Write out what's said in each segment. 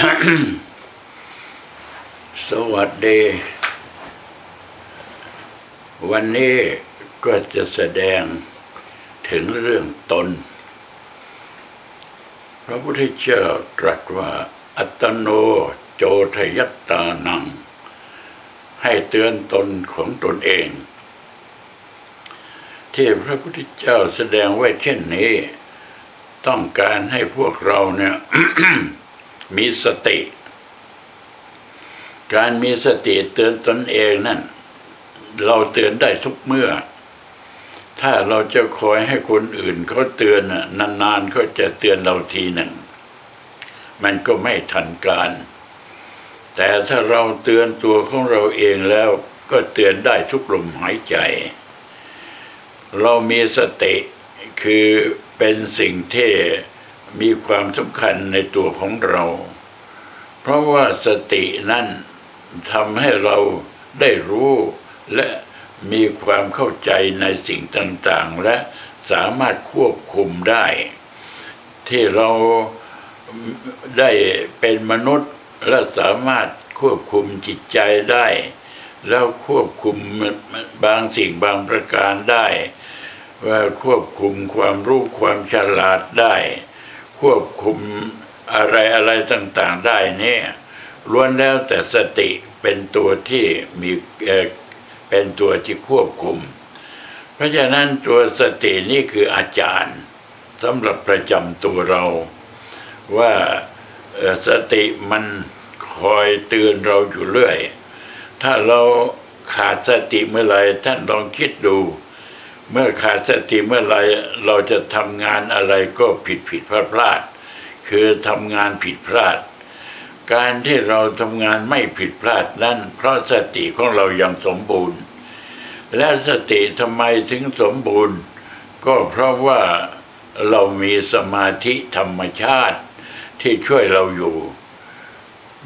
สวัสดี วันนี้ก็จะแสดงถึงเรื่องตน พระพุทธเจ้าตรัสว่าอัตโนโจทยัตตานัง ให้เตือนตนของตนเอง ที่พระพุทธเจ้าแสดงไว้เช่นนี้ ต้องการให้พวกเราเนี่ย มีสติ การมีสติเตือนตนเองนั่น เราเตือนได้ทุกเมื่อ ถ้าเราจะคอยให้คนอื่นเขาเตือนน่ะนานๆเขาจะเตือนเราทีหนึ่ง มันก็ไม่ทันการ แต่ถ้าเราเตือนตัวของเราเองแล้วก็เตือนได้ทุกลมหายใจ เรามีสติคือเป็นสิ่งที่ มีความสำคัญในตัวของเรา เพราะว่าสตินั้นทำให้เราได้รู้และมีความเข้าใจในสิ่งต่างๆ และสามารถควบคุมได้ ที่เราได้เป็นมนุษย์และสามารถควบคุมจิตใจได้ แล้วควบคุมบางสิ่งบางประการได้ว่าควบคุมความรู้ความฉลาดได้ ควบคุมอะไรอะไรต่างๆได้เนี่ยล้วนแล้วแต่สติเป็นตัวที่มีเอเป็นตัวที่ควบคุม เพราะฉะนั้นตัวสตินี่คืออาจารย์สำหรับประจำตัวเรา ว่าสติมันคอยเตือนเราอยู่เรื่อย ถ้าเราขาดสติเมื่อไหรท่านลองคิดดู เมื่อขาดสติเมื่อไรเราจะทำงานอะไรก็ผิดผิดพลาดพลาด คือทำงานผิดพลาด การที่เราทำงานไม่ผิดพลาดนั้น เพราะสติของเรายังสมบูรณ์ และสติทำไมถึงสมบูรณ์ ก็เพราะว่าเรามีสมาธิธรรมชาติที่ช่วยเราอยู่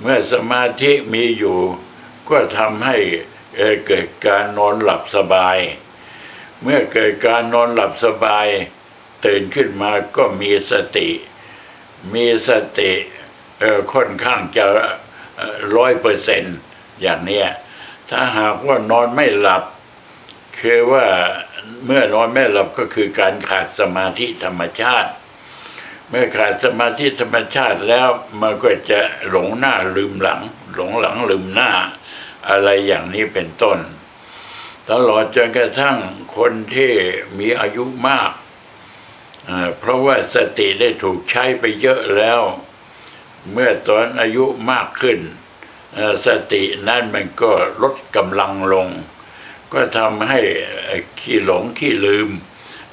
เมื่อสมาธิมีอยู่ ก็ทำให้เเกิดการนอนหลับสบาย เมื่อเกิดการนอนหลับสบาย ตื่นขึ้นมาก็มีสติ มีสติค่อนข้างจะร้อยเปอร์เซนต์อย่างเนี้ยถ้าหากว่านอนไม่หลับ คือว่าเมื่อนอนไม่หลับก็คือการขาดสมาธิธรรมชาติ เมื่อขาดสมาธิธรรมชาติแล้วมันก็จะหลงหน้าลืมหลัง หลงหลังลืมหน้า อะไรอย่างนี้เป็นต้น ตลอดจนกระทั่งคนที่มีอายุมาก เพราะว่าสติได้ถูกใช้ไปเยอะแล้ว เมื่อตอนอายุมากขึ้น สตินั่นมันก็ลดกำลังลง ก็ทำให้ขี้หลงขี้ลืม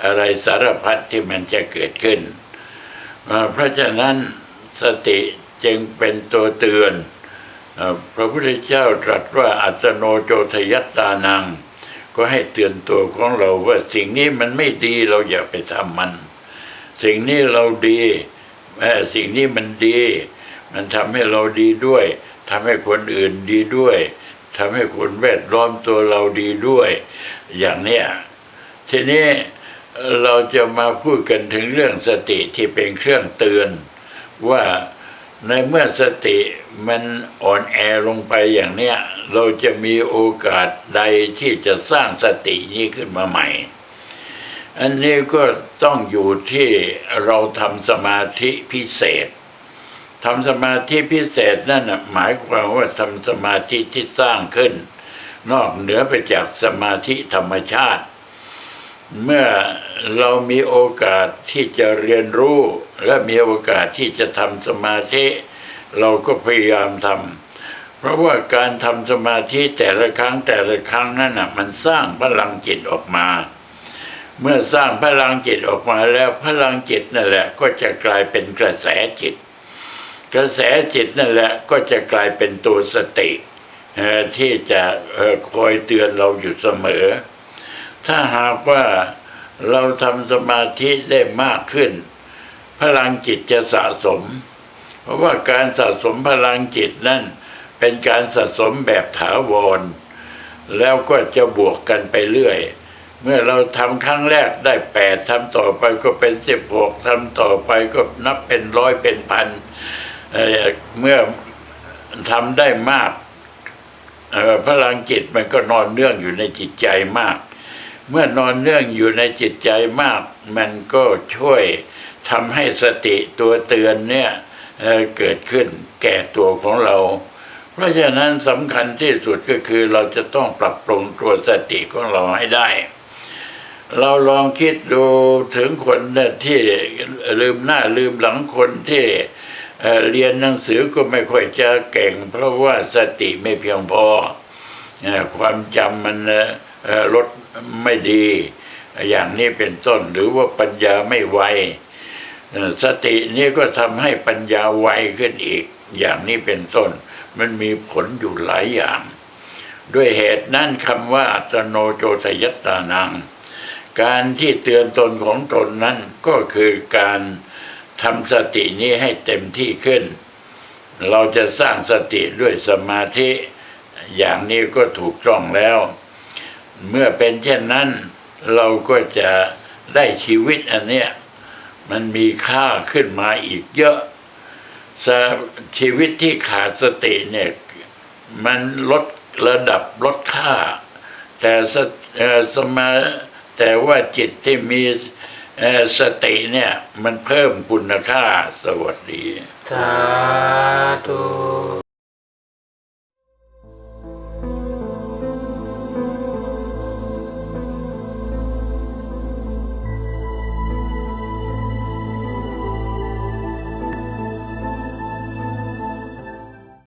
อะไรสารพัดที่มันจะเกิดขึ้น เพราะฉะนั้นสติจึงเป็นตัวเตือนพระพุทธเจ้าตรัสว่าอัตโนโจทยัตตานัง ก็ให้เตือนตัวของเราว่าสิ่งนี้มันไม่ดีเราอย่าไปทำมัน สิ่งนี้เราดีเอ่สิ่งนี้มันดี มันทำให้เราดีด้วยทำให้คนอื่นดีด้วยทำให้คนแวดล้อมตัวเราดีด้วย อย่างเนี้ยทีนี้เราจะมาพูดกันถึงเรื่องสติที่เป็นเครื่องเตือนว่า ในเมื่อสติมันอ่อนแอลงไปอย่างเนี้ย เราจะมีโอกาสใดที่จะสร้างสตินี้ขึ้นมาใหม่ อันนี้ก็ต้องอยู่ที่เราทำสมาธิพิเศษทำสมาธิพิเศษนั่นหมายความว่าทำสมาธิที่สร้างขึ้น นอกเหนือไปจากสมาธิธรรมชาติ เมื่อเรามีโอกาสที่จะเรียนรู้ และมีโอกาสที่จะทำสมาธิ เราก็พยายามทำเพราะว่าการทำสมาธิแต่ละครั้งแต่ละครั้งนั่นนะมันสร้างพลังจิตออกมา เมื่อสร้างพลังจิตออกมาแล้วพลังจิตนั่นแหละ ก็จะกลายเป็นกระแสจิต กระแสจิตนั่นแหละก็จะกลายเป็นตัวสติที่จะคอยเตือนเราอยู่เสมอ ถ้าหากว่าเราทำสมาธิได้มากขึ้น พลังจิตจะสะสม เพราะว่าการสะสมพลังจิตนั่นเป็นการสะสมแบบถาวร แล้วก็จะบวกกันไปเรื่อย เมื่อเราทำครั้งแรกได้แปดทำต่อไปก็เป็นสิบหกทำต่อไปก็นับเป็นร้อยเป็นพันเเมื่อทำได้มากพลังจิตมันก็นอนเนื่องอยู่ในจิตใจมาก เมื่อนอนเนื่องอยู่ในจิตใจมาก มันก็ช่วยทำให้สติตัวเตือนเนี่ยเเกิดขึ้นแก่ตัวของเรา เพราะฉะนั้นสำคัญที่สุดก็คือเราจะต้องปรับปรุงตัวสติของเราให้ได้ เราลองคิดดูถึงคนที่ลืมหน้าลืมหลังคนที่เเรียนหนังสือก็ไม่ค่อยจะเก่ง เพราะว่าสติไม่เพียงพอเอ่อความจำมัน เอ่อเอ่อลดไม่ดี อย่างนี้เป็นต้นหรือว่าปัญญาไม่ไวสตินี้ก็ทำให้ปัญญาไวขึ้นอีก อย่างนี้เป็นต้น มันมีผลอยู่หลายอย่าง ด้วยเหตุนั้นคำว่าอัตโนโจทยตตานัง การที่เตือนตนของตนนั้นก็คือการทำสตินี้ให้เต็มที่ขึ้น เราจะสร้างสติด้วยสมาธิ อย่างนี้ก็ถูกต้องแล้ว เมื่อเป็นเช่นนั้น เราก็จะได้ชีวิตอันเนี้ยมันมีค่าขึ้นมาอีกเยอะ ชีวิตที่ขาดสติเนี่ยมันลดระดับลดค่า แต่สสมาแต่ว่าจิตที่มีสติเนี่ยมันเพิ่มคุณค่าสวัสดี สาธุ